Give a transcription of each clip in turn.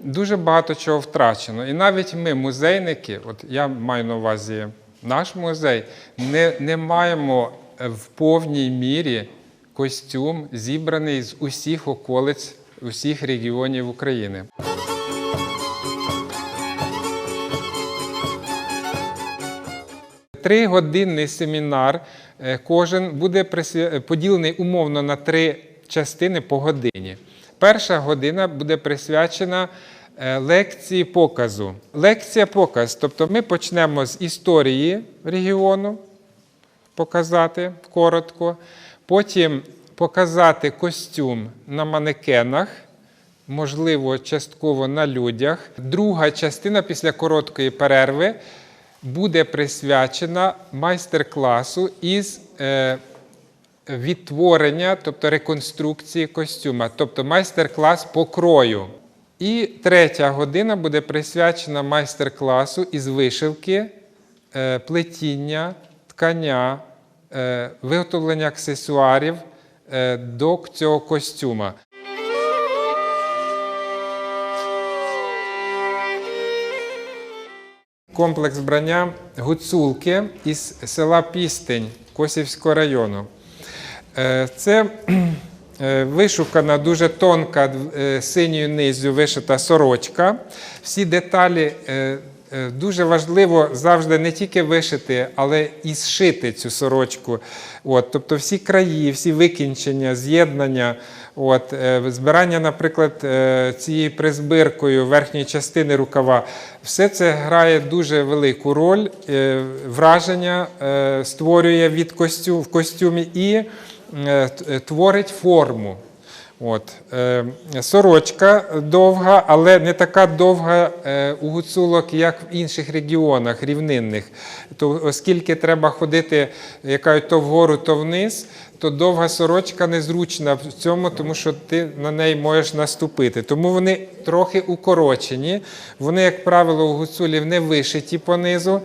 дуже багато чого втрачено. І навіть ми, музейники, от я маю на увазі наш музей, не, не маємо е, в повній мірі костюм, зібраний з усіх околиць, усіх регіонів України. Тригодинний семінар. е, Кожен буде поділений умовно на три частини по годині. Перша година буде присвячена е, лекції показу. Лекція показ. Тобто ми почнемо з історії регіону, показати коротко. Потім показати костюм на манекенах, можливо, частково на людях. Друга частина після короткої перерви буде присвячена майстер-класу із е, відтворення, тобто реконструкції костюма, тобто майстер-клас по крою. І третя година буде присвячена майстер-класу із вишивки, е, плетіння, ткання, е, виготовлення аксесуарів е, до цього костюма. Комплекс вбрання гуцулки із села Пістень Косівського району. Е, Це е, вишукана дуже тонка е, синьою низю вишита сорочка. Всі деталі дуже важливо завжди не тільки вишити, але і зшити цю сорочку. От, тобто всі краї, всі викінчення, з'єднання. От, збирання, наприклад, цією призбиркою верхньої частини рукава, все це грає дуже велику роль, враження створює від костю, в костюмі і творить форму. От, е, сорочка довга, але не така довга е, у гуцулок, як в інших регіонах рівнинних. То, оскільки треба ходити, як кажуть, то вгору, то вниз, то довга сорочка незручна в цьому, тому що ти на неї можеш наступити. Тому вони трохи укорочені. Вони, як правило, у гуцулів не вишиті понизу.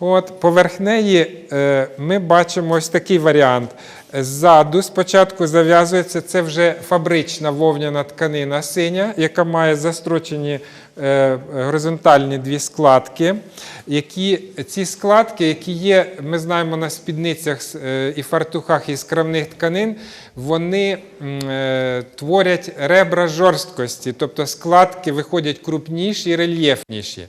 От, поверх неї е, ми бачимо ось такий варіант. Ззаду спочатку зав'язується це вже фабрична вовняна тканина синя, яка має застрочені е, горизонтальні дві складки. Які, ці складки, які є, ми знаємо на спідницях е, і фартухах із крамних тканин, вони е, творять ребра жорсткості, тобто складки виходять крупніші і рельєфніші.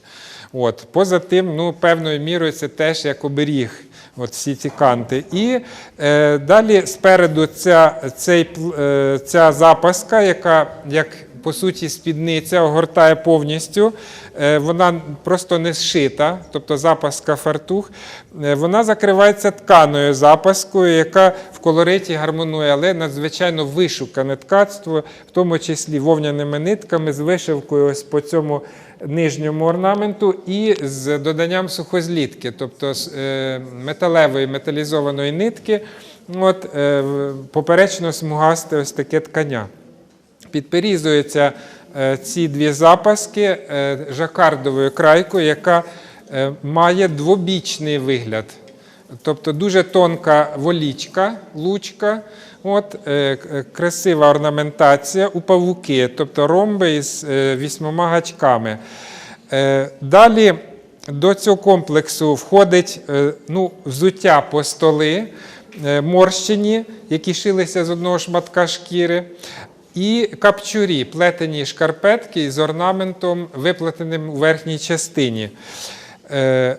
От. Поза тим, ну, певною мірою це теж як оберіг. От всі ці канти. І е, далі спереду ця, цей, е, ця запаска, яка як по суті спідниця огортає повністю. Е, вона просто не зшита, тобто запаска фартух. Е, вона закривається тканою запаскою, яка в колориті гармонує, але надзвичайно вишукане ткацтво, в тому числі вовняними нитками з вишивкою ось по цьому нижньому орнаменту і з доданням сухозлітки, тобто з, е, металевої металізованої нитки, от, поперечно смугасте ось таке ткання. Підперізуються е, ці дві запаски е, жакардовою крайкою, яка е, має двобічний вигляд. Тобто дуже тонка волічка, лучка, от, красива орнаментація у павуки, тобто ромби із вісьмома гачками. Далі до цього комплексу входить ну, взуття по столи, морщені, які шилися з одного шматка шкіри. І капчурі, плетені шкарпетки з орнаментом, виплетеним у верхній частині. Е,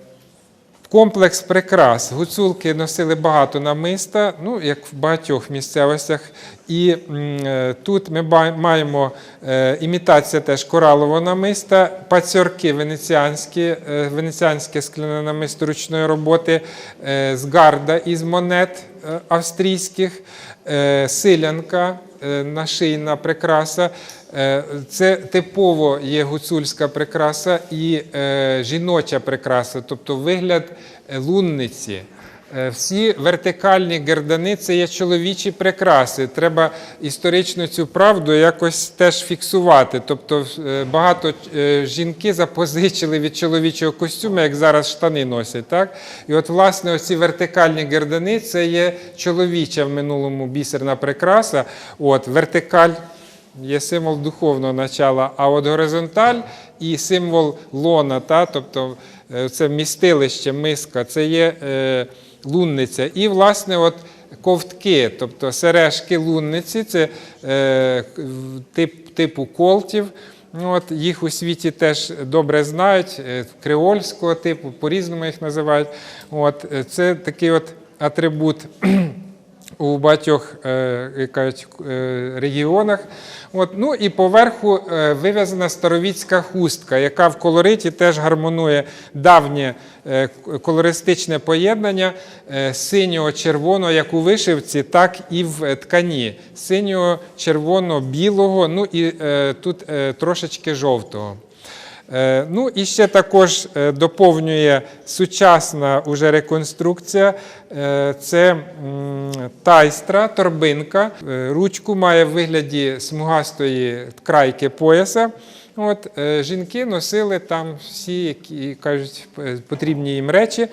Комплекс прикрас. Гуцулки носили багато намиста, ну, як в багатьох місцевостях. І е, тут ми маємо е, імітація теж коралового намиста, пацьорки венеціанські, венеціанське скляне намисто ручної роботи, з гарда із монет австрійських, силянка, нашийна прикраса. Е, Це типово є гуцульська прикраса і е, жіноча прикраса, тобто вигляд е, лунниці. Е, Всі вертикальні гердани це є чоловічі прикраси. Треба історично цю правду якось теж фіксувати. Тобто е, багато е, жінки запозичили від чоловічого костюму, як зараз штани носять. Так? І от, власне, оці вертикальні гердани це є чоловіча в минулому бісерна прикраса. От, вертикаль є символ духовного начала, а от горизонталь і символ лона, та, тобто це містилище, миска, це є лунниця. І, власне, от ковтки, тобто сережки лунниці, це е, тип, типу колтів. От, їх у світі теж добре знають, е, креольського типу, по-різному їх називають. От, е, це такий от атрибут у багатьох е, кажуть, е, регіонах. От, ну і поверху е, вив'язана старовіцька хустка, яка в колориті теж гармонує давнє колористичне поєднання е, синього-червоного, як у вишивці, так і в ткані. Синього, червоного, білого, ну і тут трошечки жовтого. Е, Ну і ще також е, доповнює сучасна уже реконструкція. Е, Це тайстра, торбинка. Ручку має в вигляді смугастої крайки пояса. От, жінки носили там всі, які кажуть, потрібні їм речі.